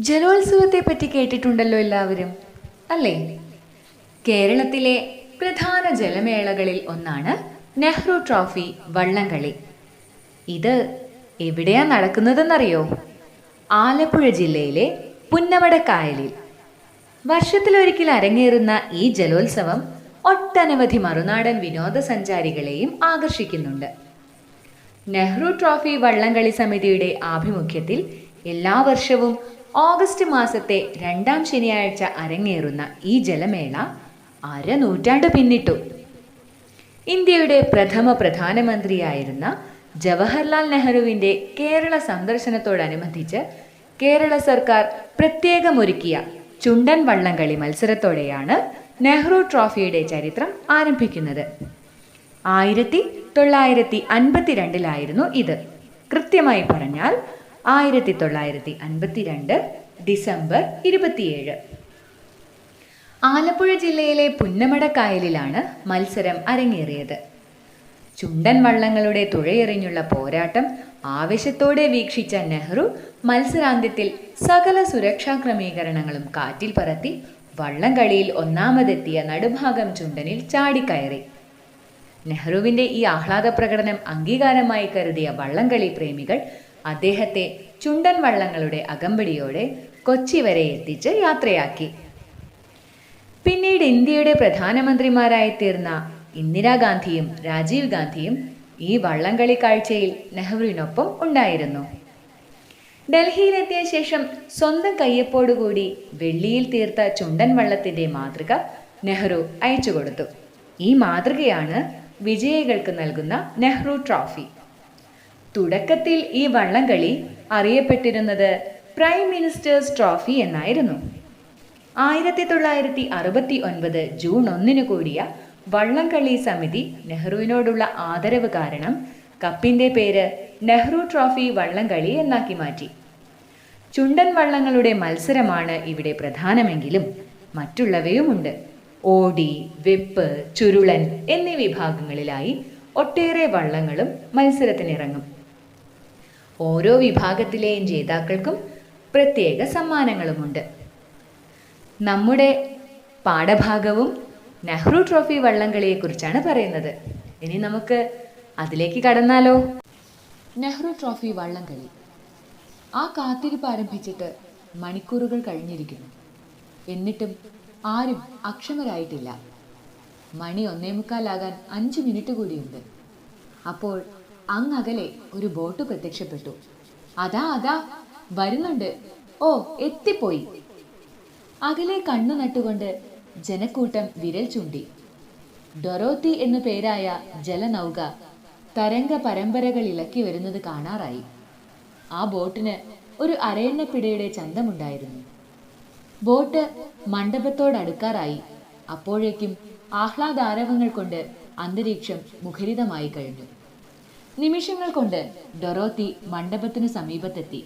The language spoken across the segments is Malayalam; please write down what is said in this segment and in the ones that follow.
ജലോത്സവത്തെ പറ്റി കേട്ടിട്ടുണ്ടല്ലോ എല്ലാവരും അല്ലേ? കേരളത്തിലെ പ്രധാന ജലമേളകളിൽ ഒന്നാണ് നെഹ്റു ട്രോഫി വള്ളംകളി. ഇത് എവിടെയാ നടക്കുന്നതെന്നറിയോ? ആലപ്പുഴ ജില്ലയിലെ പുന്നമടക്കായലിൽ. വർഷത്തിലൊരിക്കൽ അരങ്ങേറുന്ന ഈ ജലോത്സവം ഒട്ടനവധി മറുനാടൻ വിനോദസഞ്ചാരികളെയും ആകർഷിക്കുന്നുണ്ട്. നെഹ്റു ട്രോഫി വള്ളംകളി സമിതിയുടെ ആഭിമുഖ്യത്തിൽ എല്ലാ വർഷവും ഓഗസ്റ്റ് മാസത്തെ രണ്ടാം ശനിയാഴ്ച അരങ്ങേറുന്ന ഈ ജലമേള അരനൂറ്റാണ്ട് പിന്നിട്ടു. ഇന്ത്യയുടെ പ്രഥമ പ്രധാനമന്ത്രിയായിരുന്ന ജവഹർലാൽ നെഹ്റുവിന്റെ കേരള സന്ദർശനത്തോടനുബന്ധിച്ച് കേരള സർക്കാർ പ്രത്യേകമൊരുക്കിയ ചുണ്ടൻ വള്ളംകളി മത്സരത്തോടെയാണ് നെഹ്റു ട്രോഫിയുടെ ചരിത്രം ആരംഭിക്കുന്നത്. ആയിരത്തി തൊള്ളായിരത്തി അൻപത്തിരണ്ടിലായിരുന്നു ഇത്. കൃത്യമായി പറഞ്ഞാൽ ആയിരത്തി തൊള്ളായിരത്തി അൻപത്തിരണ്ട് ഡിസംബർ ഇരുപത്തിയേഴ്. ആലപ്പുഴ ജില്ലയിലെ പുന്നമടക്കായലിലാണ് മത്സരം അരങ്ങേറിയത്. ചുണ്ടൻ വള്ളങ്ങളുടെ തുഴയെറിഞ്ഞുള്ള പോരാട്ടം ആവേശത്തോടെ വീക്ഷിച്ച നെഹ്റു മത്സരാന്ത്യത്തിൽ സകല സുരക്ഷാ ക്രമീകരണങ്ങളും കാറ്റിൽ പറത്തി വള്ളംകളിയിൽ ഒന്നാമതെത്തിയ നടുഭാഗം ചുണ്ടനിൽ ചാടിക്കയറി. നെഹ്റുവിന്റെ ഈ ആഹ്ലാദ പ്രകടനം അംഗീകാരമായി കരുതിയ വള്ളംകളി പ്രേമികൾ അദ്ദേഹത്തെ ചുണ്ടൻ വള്ളങ്ങളുടെ അകമ്പടിയോടെ കൊച്ചി വരെ എത്തിച്ച് യാത്രയാക്കി. പിന്നീട് ഇന്ത്യയുടെ പ്രധാനമന്ത്രിമാരായി തീർന്ന ഇന്ദിരാഗാന്ധിയും രാജീവ് ഗാന്ധിയും ഈ വള്ളംകളി കാഴ്ചയിൽ നെഹ്റുവിനൊപ്പം ഉണ്ടായിരുന്നു. ഡൽഹിയിലെത്തിയ ശേഷം സ്വന്തം കയ്യപ്പോടുകൂടി വെള്ളിയിൽ തീർത്ത ചുണ്ടൻ വള്ളത്തിന്റെ മാതൃക നെഹ്റു അയച്ചു കൊടുത്തു ഈ മാതൃകയാണ് വിജയികൾക്ക് നൽകുന്ന നെഹ്റു ട്രോഫി. തുടക്കത്തിൽ ഈ വള്ളംകളി അറിയപ്പെട്ടിരുന്നത് പ്രൈം മിനിസ്റ്റേഴ്സ് ട്രോഫി എന്നായിരുന്നു. ആയിരത്തി തൊള്ളായിരത്തി അറുപത്തി ഒൻപത് ജൂൺ ഒന്നിന് കൂടിയ വള്ളംകളി സമിതി നെഹ്റുവിനോടുള്ള ആദരവ് കാരണം കപ്പിന്റെ പേര് നെഹ്റു ട്രോഫി വള്ളംകളി എന്നാക്കി മാറ്റി. ചുണ്ടൻ വള്ളങ്ങളുടെ മത്സരമാണ് ഇവിടെ പ്രധാനമെങ്കിലും മറ്റുള്ളവയുമുണ്ട്. ഓടി വെപ്പ് ചുരുളൻ എന്നീ വിഭാഗങ്ങളിലായി ഒട്ടേറെ വള്ളങ്ങളും മത്സരത്തിനിറങ്ങും. ഓരോ വിഭാഗത്തിലെയും ജേതാക്കൾക്കും പ്രത്യേക സമ്മാനങ്ങളുമുണ്ട്. നമ്മുടെ പാഠഭാഗവും നെഹ്റു ട്രോഫി വള്ളംകളിയെക്കുറിച്ചാണ് പറയുന്നത്. ഇനി നമുക്ക് അതിലേക്ക് കടന്നാലോ? നെഹ്റു ട്രോഫി വള്ളംകളി. ആ കാത്തിരിപ്പ് ആരംഭിച്ചിട്ട് മണിക്കൂറുകൾ കഴിഞ്ഞിരിക്കുന്നു. എന്നിട്ടും ആരും അക്ഷമരായിട്ടില്ല. മണി ഒന്നേ മുക്കാലാകാൻ അഞ്ച് മിനിറ്റ് കൂടിയുണ്ട്. അപ്പോൾ അങ്ങകലെ ഒരു ബോട്ട് പ്രത്യക്ഷപ്പെട്ടു. അതാ അതാ വരുന്നുണ്ട്. ഓ എത്തിപ്പോയി. അകലെ കണ്ണു നട്ടുകൊണ്ട് ജനക്കൂട്ടം വിരൽ ചൂണ്ടി. ഡൊറോത്തി എന്നു പേരായ ജലനൗക തരംഗ പരമ്പരകൾ ഇളക്കി വരുന്നത് കാണാറായി. ആ ബോട്ടിന് ഒരു അരയണ്ണപ്പിടയുടെ ചന്തമുണ്ടായിരുന്നു. ബോട്ട് മണ്ഡപത്തോടടുക്കാറായി. അപ്പോഴേക്കും ആഹ്ലാദാരവങ്ങൾ കൊണ്ട് അന്തരീക്ഷം മുഖരിതമായി കഴിഞ്ഞു. നിമിഷങ്ങൾ കൊണ്ട് ഡൊറോത്തി മണ്ഡപത്തിനു സമീപത്തെത്തി.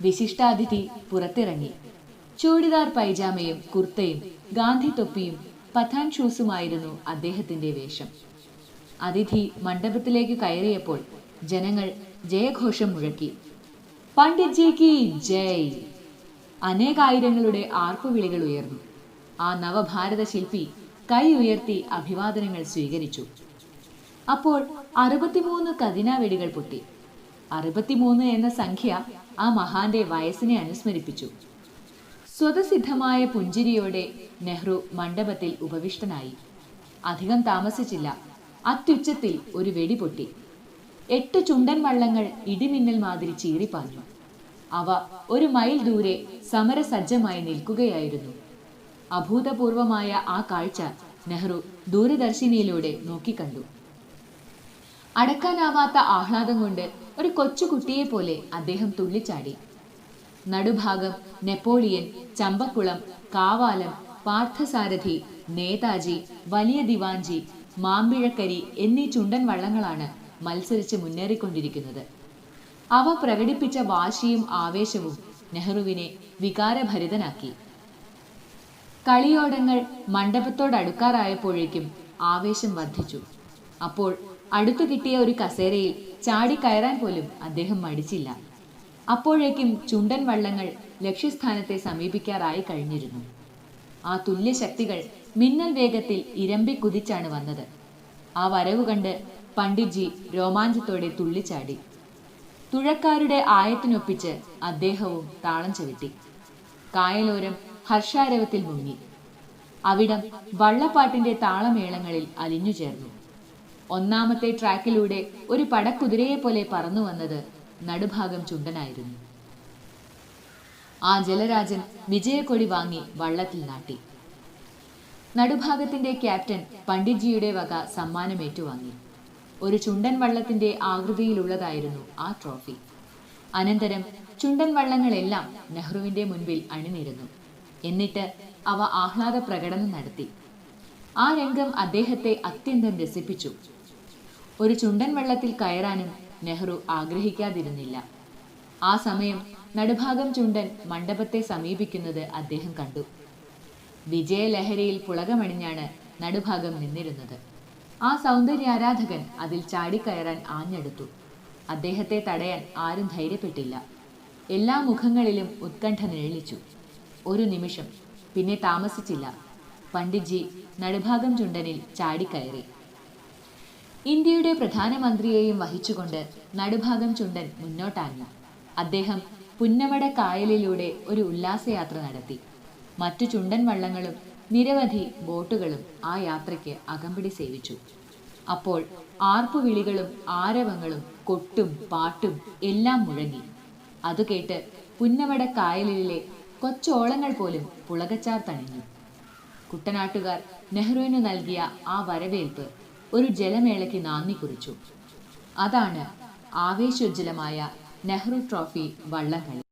വിശിഷ്ടാതിഥി പുറത്തിറങ്ങി. ചൂടിദാർ പൈജാമയും കുർത്തയും ഗാന്ധി തൊപ്പിയും പഥാൻ ഷൂസുമായിരുന്നു അദ്ദേഹത്തിന്റെ വേഷം. അതിഥി മണ്ഡപത്തിലേക്ക് കയറിയപ്പോൾ ജനങ്ങൾ ജയഘോഷം മുഴക്കി. പണ്ഡിറ്റ്ജിക്ക് ജയ്! അനേകായിരങ്ങളുടെ ആർപ്പുവിളികൾ ഉയർന്നു. ആ നവഭാരത ശില്പി കൈ ഉയർത്തി അഭിവാദനങ്ങൾ സ്വീകരിച്ചു. അപ്പോൾ അറുപത്തിമൂന്ന് കതിനാവെടികൾ പൊട്ടി. അറുപത്തിമൂന്ന് എന്ന സംഖ്യ ആ മഹാന്റെ വയസ്സിനെ അനുസ്മരിപ്പിച്ചു. സ്വതസിദ്ധമായ പുഞ്ചിരിയോടെ നെഹ്റു മണ്ഡപത്തിൽ ഉപവിഷ്ടനായി. അധികം താമസിച്ചില്ല. അത്യുച്ചത്തിൽ ഒരു വെടി പൊട്ടി. എട്ട് ചുണ്ടൻ വള്ളങ്ങൾ ഇടിമിന്നൽ മാതിരി ചീറിപ്പാഞ്ഞു. അവ ഒരു മൈൽ ദൂരെ സമരസജ്ജമായി നിൽക്കുകയായിരുന്നു. അഭൂതപൂർവമായ ആ കാഴ്ച നെഹ്റു ദൂരദർശിനിയിലൂടെ നോക്കിക്കണ്ടു. അടക്കാനാവാത്ത ആഹ്ലാദം കൊണ്ട് ഒരു കൊച്ചുകുട്ടിയെ പോലെ അദ്ദേഹം തുള്ളിച്ചാടി. നടുഭാഗം നെപ്പോളിയൻ ചമ്പക്കുളം കാവാലം പാർത്ഥസാരഥി നേതാജി വലിയ ദിവാഞ്ചി മാമ്പിഴക്കരി എന്നീ ചുണ്ടൻ വള്ളങ്ങളാണ് മത്സരിച്ച് മുന്നേറിക്കൊണ്ടിരിക്കുന്നത്. അവ പ്രകടിപ്പിച്ച വാശിയും ആവേശവും നെഹ്റുവിനെ വികാരഭരിതനാക്കി. കളിയോടങ്ങൾ മണ്ഡപത്തോടടുക്കാറായപ്പോഴേക്കും ആവേശം വർദ്ധിച്ചു. അപ്പോൾ അടുത്തു കിട്ടിയ ഒരു കസേരയിൽ ചാടി കയറാൻ പോലും അദ്ദേഹം മടിച്ചില്ല. അപ്പോഴേക്കും ചുണ്ടൻ വള്ളങ്ങൾ ലക്ഷ്യസ്ഥാനത്തെ സമീപിക്കാറായി കഴിഞ്ഞിരുന്നു. ആ തുല്യശക്തികൾ മിന്നൽ വേഗത്തിൽ ഇരമ്പി കുതിച്ചാണ് വന്നത്. ആ വരവ് കണ്ട് പണ്ഡിറ്റ്ജി രോമാഞ്ചത്തോടെ തുള്ളിച്ചാടി. തുഴക്കാരുടെ ആയത്തിനൊപ്പിച്ച് അദ്ദേഹവും താളം ചവിട്ടി. കായലോരം ഹർഷാരവത്തിൽ മുങ്ങി. അവിടം വള്ളപ്പാട്ടിന്റെ താളമേളങ്ങളിൽ അലിഞ്ഞു ചേർന്നു ഒന്നാമത്തെ ട്രാക്കിലൂടെ ഒരു പടക്കുതിരയെ പോലെ പറന്നു വന്നത് നടുഭാഗം ചുണ്ടനായിരുന്നു. ആ ജലരാജൻ വിജയക്കൊടി വാങ്ങി വള്ളത്തിൽ നാട്ടി. നടുഭാഗത്തിന്റെ ക്യാപ്റ്റൻ പണ്ഡിറ്റ്ജിയുടെ വക സമ്മാനം ഏറ്റുവാങ്ങി ഒരു ചുണ്ടൻ വള്ളത്തിന്റെ ആകൃതിയിലുള്ളതായിരുന്നു ആ ട്രോഫി. അനന്തരം ചുണ്ടൻ വള്ളങ്ങളെല്ലാം നെഹ്റുവിന്റെ മുൻപിൽ അണിനിരുന്നു. എന്നിട്ട് അവ ആഹ്ലാദ പ്രകടനം നടത്തി. ആ രംഗം അദ്ദേഹത്തെ അത്യന്തം രസിപ്പിച്ചു. ഒരു ചുണ്ടൻ വെള്ളത്തിൽ കയറാനും നെഹ്റു ആഗ്രഹിക്കാതിരുന്നില്ല. ആ സമയം നടുഭാഗം ചുണ്ടൻ മണ്ഡപത്തെ സമീപിക്കുന്നത് അദ്ദേഹം കണ്ടു. വിജയലഹരിയിൽ പുളകമണിഞ്ഞാണ് നടുഭാഗം നിന്നിരുന്നത്. ആ സൗന്ദര്യാരാധകൻ അതിൽ ചാടിക്കയറാൻ ആഞ്ഞെടുത്തു. അദ്ദേഹത്തെ തടയാൻ ആരും ധൈര്യപ്പെട്ടില്ല. എല്ലാ മുഖങ്ങളിലും ഉത്കണ്ഠ നിഴലിച്ചു. ഒരു നിമിഷം പിന്നെ താമസിച്ചില്ല. പണ്ഡിറ്റ്ജി നടുഭാഗം ചുണ്ടനിൽ ചാടിക്കയറി. ഇന്ത്യയുടെ പ്രധാനമന്ത്രിയെയും വഹിച്ചുകൊണ്ട് നടുഭാഗം ചുണ്ടൻ മുന്നോട്ടാഞ്ഞു അദ്ദേഹം പുന്നമട കായലിലൂടെ ഒരു ഉല്ലാസയാത്ര നടത്തി. മറ്റു ചുണ്ടൻ വള്ളങ്ങളും നിരവധി ബോട്ടുകളും ആ യാത്രയ്ക്ക് അകമ്പടി സേവിച്ചു. അപ്പോൾ ആർപ്പുവിളികളും ആരവങ്ങളും കൊട്ടും പാട്ടും എല്ലാം മുഴങ്ങി. അത് കേട്ട് പുന്നമട കായലിലെ കൊച്ചോളങ്ങൾ പോലും പുളകച്ചാർ തണിഞ്ഞു. കുട്ടനാട്ടുകാർ നെഹ്റുവിന് നൽകിയ ആ വരവേൽപ്പ് ഒരു ജലമേളയ്ക്ക് നാന്ദി കുറിച്ചു. അതാണ് ആവേശോജ്ജലമായ നെഹ്റു ട്രോഫി വള്ളംകളി.